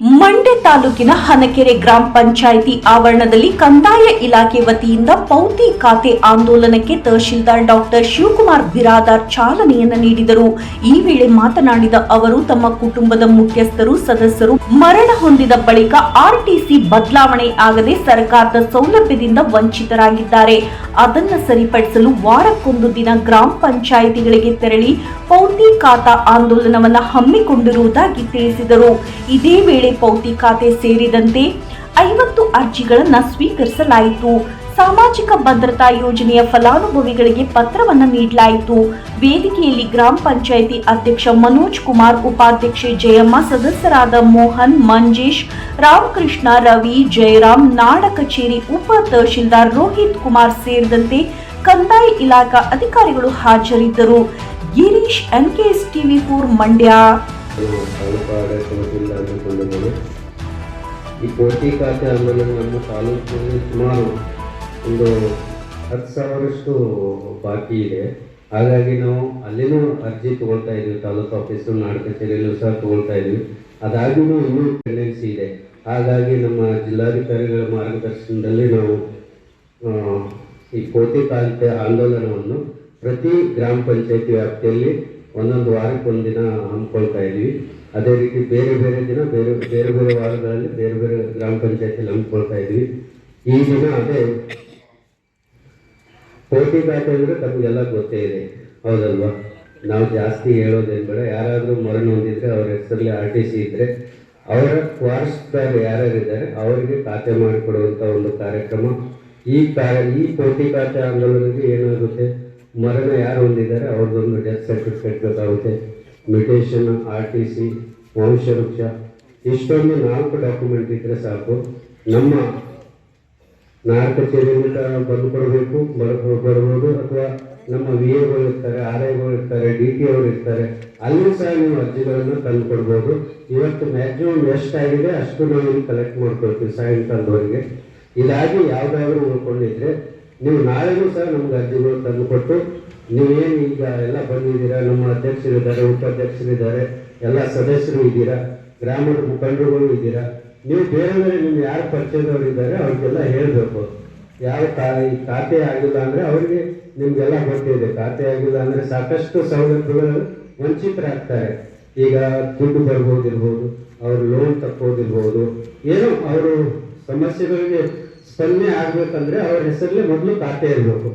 ಮಂಡ್ಯ ತಾಲೂಕಿನ ಹನಕೆರೆ ಗ್ರಾಮ ಪಂಚಾಯಿತಿ ಆವರಣದಲ್ಲಿ ಕಂದಾಯ ಇಲಾಖೆ ವತಿಯಿಂದ ಪೌತಿ ಖಾತೆ ಆಂದೋಲನಕ್ಕೆ ತಹಶೀಲ್ದಾರ್ ಡಾಕ್ಟರ್ ಶಿವಕುಮಾರ್ ಬಿರಾದಾರ್ ಚಾಲನೆಯನ್ನು ನೀಡಿದರು. ಈ ವೇಳೆ ಮಾತನಾಡಿದ ಅವರು, ತಮ್ಮ ಕುಟುಂಬದ ಮುಖ್ಯಸ್ಥರು, ಸದಸ್ಯರು ಮರಣ ಹೊಂದಿದ ಬಳಿಕ ಆರ್ಟಿಸಿ ಬದಲಾವಣೆ ಆಗದೆ ಸರ್ಕಾರದ ಸೌಲಭ್ಯದಿಂದ ವಂಚಿತರಾಗಿದ್ದಾರೆ. ಅದನ್ನು ಸರಿಪಡಿಸಲು ವಾರಕ್ಕೊಂದು ದಿನ ಗ್ರಾಮ ಪಂಚಾಯಿತಿಗಳಿಗೆ ತೆರಳಿ ಪೌತಿ ಖಾತಾ ಆಂದೋಲನವನ್ನು ಹಮ್ಮಿಕೊಂಡಿರುವುದಾಗಿ ತಿಳಿಸಿದರು. ಇದೇ ವೇಳೆ ಪೌತಿ ಖಾತೆ ಸೇರಿದಂತೆ ಐವತ್ತು ಅರ್ಜಿಗಳನ್ನು ಸ್ವೀಕರಿಸಲಾಯಿತು. ಸಾಮಾಜಿಕ ಭದ್ರತಾ ಯೋಜನೆಯ ಫಲಾನುಭವಿಗಳಿಗೆ ಪತ್ರವನ್ನು ನೀಡಲಾಯಿತು. ವೇದಿಕೆಯಲ್ಲಿ ಗ್ರಾಮ ಪಂಚಾಯಿತಿ ಅಧ್ಯಕ್ಷ ಮನೋಜ್ ಕುಮಾರ್, ಉಪಾಧ್ಯಕ್ಷೆ ಜಯಮ್ಮ, ಸದಸ್ಯರಾದ ಮೋಹನ್, ಮಂಜೇಶ್, ರಾಮಕೃಷ್ಣ, ರವಿ, ಜಯರಾಮ್, ನಾಡ ಕಚೇರಿ ಉಪ ತಹಶೀಲ್ದಾರ್ ರೋಹಿತ್ ಕುಮಾರ್ ಸೇರಿದಂತೆ ಕಂದಾಯ ಇಲಾಖಾ ಅಧಿಕಾರಿಗಳು ಹಾಜರಿದ್ದರು. Girish NKS TV four Mandya. ಹಮ್ಮಿಕೊಂಡಿದ್ದೇನೆ ಈ ಕೋಟಿ ಖಾತೆ ಆಂದೋಲನ ನಮ್ಮ ತಾಲೂಕಿನಲ್ಲಿ ಸುಮಾರು ಒಂದು ಹತ್ತು ಸಾವಿರಷ್ಟು ಬಾಕಿ ಇದೆ. ಹಾಗಾಗಿ ನಾವು ಅಲ್ಲಿನೂ ಅರ್ಜಿ ತೊಗೊಳ್ತಾ ಇದ್ದೀವಿ ತಾಲೂಕು ಆಫೀಸು, ನಾಡ ಕಚೇರಿಯಲ್ಲೂ ಸಹ ತಗೊಳ್ತಾ ಇದ್ದೀವಿ ಅದಾಗಿಯೂ ಇನ್ನೂ ಟೆಂಡೆನ್ಸಿ ಇದೆ. ಹಾಗಾಗಿ ನಮ್ಮ ಜಿಲ್ಲಾಧಿಕಾರಿಗಳ ಮಾರ್ಗದರ್ಶನದಲ್ಲಿ ನಾವು ಈ ಕೋಟಿ ಖಾತೆ ಆಂದೋಲನವನ್ನು ಪ್ರತಿ ಗ್ರಾಮ ಪಂಚಾಯತಿ ವ್ಯಾಪ್ತಿಯಲ್ಲಿ ಒಂದೊಂದು ವಾರಕ್ಕೆ ಒಂದಿನ ಹಮ್ಮಿಕೊಳ್ತಾ ಇದ್ವಿ. ಅದೇ ರೀತಿ ಬೇರೆ ಬೇರೆ ದಿನ ಬೇರೆ ಬೇರೆ ಬೇರೆ ವಾರಗಳಲ್ಲಿ ಬೇರೆ ಬೇರೆ ಗ್ರಾಮ ಪಂಚಾಯತಿಯಲ್ಲಿ ಹಮ್ಮಿಕೊಳ್ತಾ ಇದ್ವಿ. ಈ ದಿನ ಅದೇ ಕೋಟಿ ಖಾತೆ ಅಂದರೆ ತಮಗೆಲ್ಲ ಗೊತ್ತೇ ಇದೆ. ಹೌದಲ್ವಾ? ನಾವು ಜಾಸ್ತಿ ಹೇಳೋದೇನು ಬೇಡ. ಯಾರಾದರೂ ಮರಣ ಹೊಂದಿದ್ರೆ ಅವ್ರ ಹೆಸರಲ್ಲಿ ಆರ್ ಟಿ ಸಿ ಇದ್ದರೆ ಅವರ ವಾರಸುದಾರರು ಯಾರ್ಯಾರಿದ್ದಾರೆ ಅವರಿಗೆ ಖಾತೆ ಮಾಡಿಕೊಡುವಂಥ ಒಂದು ಕಾರ್ಯಕ್ರಮ. ಈ ಕಾರ್ಯ ಈ ಕೋಟಿ ಖಾತೆ ಆಂದೋಲನಕ್ಕೆ ಏನಾಗುತ್ತೆ? ಮರಣ ಯಾರು ಹೊಂದಿದ್ದಾರೆ, ಅವ್ರದ್ದೊಂದು ಡೆತ್ ಸರ್ಟಿಫಿಕೇಟ್ ಬೇಕಾಗುತ್ತೆ. ಮ್ಯೂಟೇಷನ್ ಆರ್ ಟಿ ಸಿ ವಂಶವೃಕ್ಷ, ಇಷ್ಟೊಂದು ನಾಲ್ಕು ಡಾಕ್ಯುಮೆಂಟ್ ಇದ್ದರೆ ಸಾಕು. ನಮ್ಮ ನಾಡ ಕಚೇರಿಯಿಂದ ಬಂದು ಕೊಡಬೇಕು ಬರ್ಬೋದು ಅಥವಾ ನಮ್ಮ ವಿ ಎಗಳು ಇರ್ತಾರೆ ಆರ್ ಐಗಳು ಇರ್ತಾರೆ ಡಿ ಟಿ ಅವರು ಇರ್ತಾರೆ, ಅಲ್ಲಿ ಸಹ ನೀವು ಅರ್ಜಿಗಳನ್ನು ತಂದು ಕೊಡ್ಬೋದು ಇವತ್ತು ಮ್ಯಾಕ್ಸಿಮಮ್ ಎಷ್ಟಾಗಿದೆ, ಅಷ್ಟು ನಾವು ಕಲೆಕ್ಟ್ ಮಾಡ್ಕೊಳ್ತೀವಿ ಸಾಯಂಕಾಲದವರೆಗೆ. ಇದಾಗಿ ಯಾವುದಾದ್ರೂ ನೀವು ನಾಳೆಗೂ ಸಹ ನಮ್ಗೆ ಅರ್ಜಿಗಳು ತಂದು ಕೊಟ್ಟು ನೀವೇನು ಈಗ ಎಲ್ಲ ಬಂದಿದ್ದೀರಾ, ನಮ್ಮ ಅಧ್ಯಕ್ಷರಿದ್ದಾರೆ, ಉಪಾಧ್ಯಕ್ಷರಿದ್ದಾರೆ, ಎಲ್ಲ ಸದಸ್ಯರು ಇದ್ದೀರಾ, ಗ್ರಾಮದ ಮುಖಂಡರುಗಳು ಇದ್ದೀರಾ, ನೀವು ಬೇರೆ ಬೇರೆ ನಿಮ್ಮ ಯಾರು ಪರಿಚಯದವರು ಇದ್ದಾರೆ, ಅವ್ರಿಗೆಲ್ಲ ಹೇಳಬೇಕು. ಯಾವ ಖಾತೆ ಆಗಿಲ್ಲ ಅಂದರೆ ಅವರಿಗೆ ನಿಮಗೆಲ್ಲ ಗೊತ್ತಿದೆ. ಖಾತೆ ಆಗಿಲ್ಲ ಅಂದರೆ ಸಾಕಷ್ಟು ಸೌಲಭ್ಯಗಳು ವಂಚಿತರಾಗ್ತಾರೆ. ಈಗ ದುಡ್ಡು ಬರ್ಬೋದಿರ್ಬೋದು, ಅವ್ರು ಲೋನ್ ತಕ್ಕೋದಿರ್ಬೋದು, ಏನೋ ಅವರು ಸಮಸ್ಯೆಗಳಿಗೆ ಸ್ಪಂದನೆ ಆಗ್ಬೇಕಂದ್ರೆ ಅವ್ರ ಹೆಸರಲ್ಲೇ ಮೊದಲು ಖಾತೆ ಇರಬೇಕು.